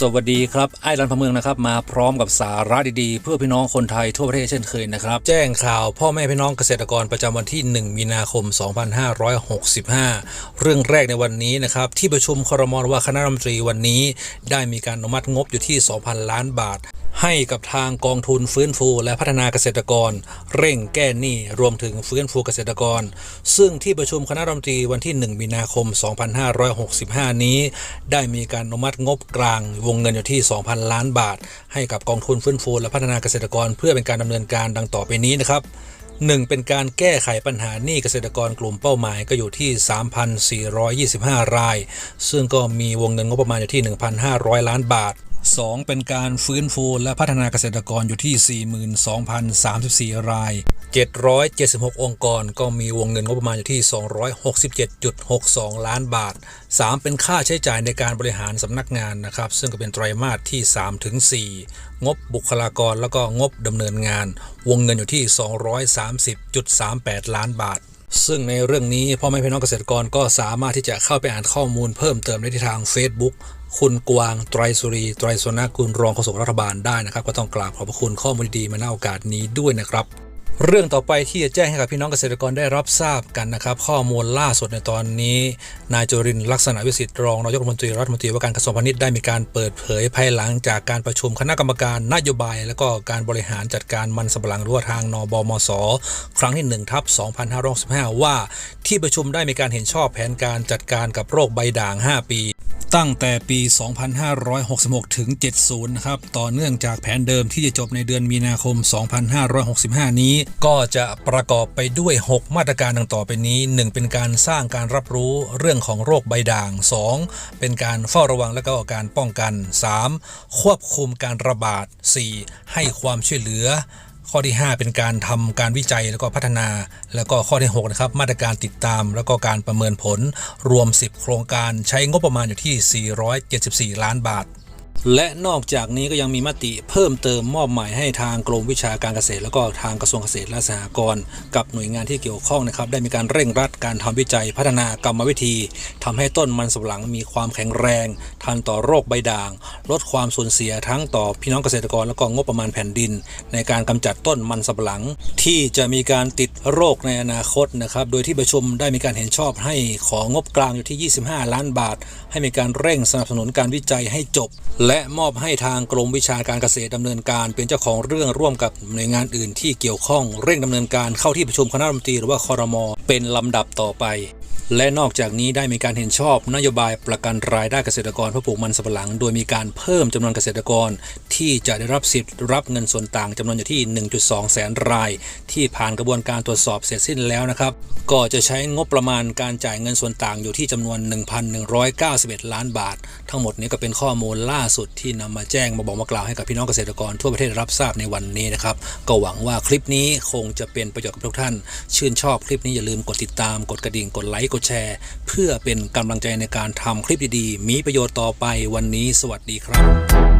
สวัสดีครับไอ้รันพเมืองนะครับมาพร้อมกับสาระดีๆ เพื่อพี่น้องคนไทยทั่วประเทศเช่นเคยนะครับ แจ้งข่าวพ่อแม่พี่น้องเกษตรกรประจำวันที่ 1 มีนาคม 2565 เรื่องแรกในวันนี้นะครับที่ประชุมครมว่าคณะรัฐมนตรีวันนี้ ได้มีการอนุมัติงบอยู่ที่ 2,000 ล้านบาท ให้กับทางกองทุนฟื้นฟูและพัฒนาเกษตรกร เร่งแก้หนี้รวมถึงฟื้นฟูเกษตรกร ซึ่งที่ประชุมคณะรัฐมนตรีวันที่ 1 มีนาคม 2565 นี้ ได้มีการอนุมัติงบกลางวงเงินอยู่ที่ 2,000 ล้านบาท ให้กับกองทุนฟื้นฟูและพัฒนาเกษตรกร เพื่อเป็นการดำเนินการดังต่อไปนี้นะครับหนึ่งเป็นการแก้ไขปัญหาหนี้เกษตรกรกลุ่มเป้าหมายก็อยู่ที่ 3,425 ราย ซึ่งก็มีวงเงินงบประมาณอยู่ที่ 1,500 ล้านบาท 2 เป็นการฟื้นฟูและพัฒนาเกษตรกรอยู่ที่ 42,034 ราย 776 องค์กร ก็มีวงเงินงบประมาณอยู่ที่ 267.62 ล้านบาท 3 เป็นค่าใช้จ่ายในการบริหารสำนักงานนะครับ ซึ่งก็เป็นไตรมาสที่ 3 ถึง 4 งบบุคลากรแล้วก็งบดำเนินงาน วงเงินอยู่ที่ 230.38 ล้านบาท ซึ่งในเรื่องนี้พ่อแม่พี่น้องเกษตรกรก็สามารถที่จะเข้าไปอ่านข้อมูลเพิ่มเติมได้ที่ทาง Facebook คุณกวางไตรสุรีไตรสนากุลรองโฆษกรัฐบาลได้นะครับ ก็ต้องกราบขอบพระคุณข้อมูลดีๆมาณโอกาสนี้ด้วยนะครับ เรื่องต่อไปที่จะแจ้งให้กับพี่น้องเกษตรกรได้รับทราบกันนะครับ ข้อมูลล่าสุดในตอนนี้ นายจุรินลักษณะวิสิทธิ์รองนายกรัฐมนตรีรัฐมนตรีว่าการกระทรวงพาณิชย์ได้มีการเปิดเผยภายหลังจากการประชุมคณะกรรมการนโยบาย และก็การบริหารจัดการมันสำปะหลังรั่วทางนบมส ครั้งที่1ทับ2565 ว่าที่ประชุมได้มีการเห็นชอบแผนการจัดการกับโรคใบด่าง 5 ปี ตั้งแต่ปี 2566 ถึง 70 นะครับ ต่อเนื่องจากแผนเดิมที่จะจบในเดือนมีนาคม 2565 นี้ ก็จะประกอบไปด้วย 6 มาตรการดังต่อไปนี้ 1. เป็นการสร้างการรับรู้เรื่องของโรคใบด่าง 2. เป็นการเฝ้าระวังและก็การป้องกัน 3. ควบคุมการระบาด 4. ให้ความช่วยเหลือ ข้อที่ 5 เป็นการทำการวิจัยแล้วก็พัฒนา แล้วก็ข้อที่6นะครับมาตรการติดตาม แล้วก็การประเมินผลรวม 10 โครงการใช้งบประมาณอยู่ที่ 474 ล้านบาท และนอกจากนี้ก็ยังมีมติเพิ่มเติมมอบหมายให้ทางกรมวิชาการเกษตร แล้วก็ทางกระทรวงเกษตรและสหกรณ์กับหน่วยงานที่เกี่ยวข้องนะครับได้มีการเร่งรัดการทำวิจัยพัฒนากรรมวิธีทำให้ต้นมันสำปะหลังมีความแข็งแรง ทันต่อโรคใบด่าง ลดความสูญเสียทั้งต่อพี่น้องเกษตรกร แล้วก็งบประมาณแผ่นดิน ในการกำจัดต้นมันสำปะหลัง ที่จะมีการติดโรคในอนาคตนะครับโดยที่ประชุมได้มีการเห็นชอบให้ของบกลางอยู่ที่ 25 ล้านบาท ให้มีการเร่งสนับสนุนการวิจัยให้จบและมอบให้ทางกรมวิชาการเกษตรดำเนินการเป็นเจ้าของเรื่องร่วมกับหน่วยงานอื่นที่เกี่ยวข้องเร่งดำเนินการเข้าที่ประชุมคณะรัฐมนตรีหรือว่าคอรมอเป็นลำดับต่อไป และนอกจากนี้ได้มีการเห็นชอบนโยบายประกันรายได้เกษตรกรเพื่อปลูกมันสำปะหลัง โดยมีการเพิ่มจำนวนเกษตรกร ที่จะได้รับสิทธิ์รับเงินส่วนต่างจำนวนอยู่ที่ 1.2 แสนราย ที่ผ่านกระบวนการตรวจสอบเสร็จสิ้นแล้วนะครับ ก็จะใช้งบประมาณการจ่ายเงินส่วนต่างอยู่ที่จำนวน 1,191 ล้านบาท ทั้งหมดนี้ก็เป็นข้อมูลล่าสุดที่นำมาแจ้งมาบอกมากล่าวให้กับพี่น้องเกษตรกรทั่วประเทศรับทราบในวันนี้นะครับ ก็หวังว่าคลิปนี้คงจะเป็นประโยชน์กับทุกท่าน ชื่นชอบคลิปนี้อย่าลืมกดติดตาม กดกระดิ่ง กดไลค์ กดแชร์ เพื่อเป็นกำลังใจในการทำคลิปดีๆ มีประโยชน์ต่อไปวันนี้ สวัสดีครับ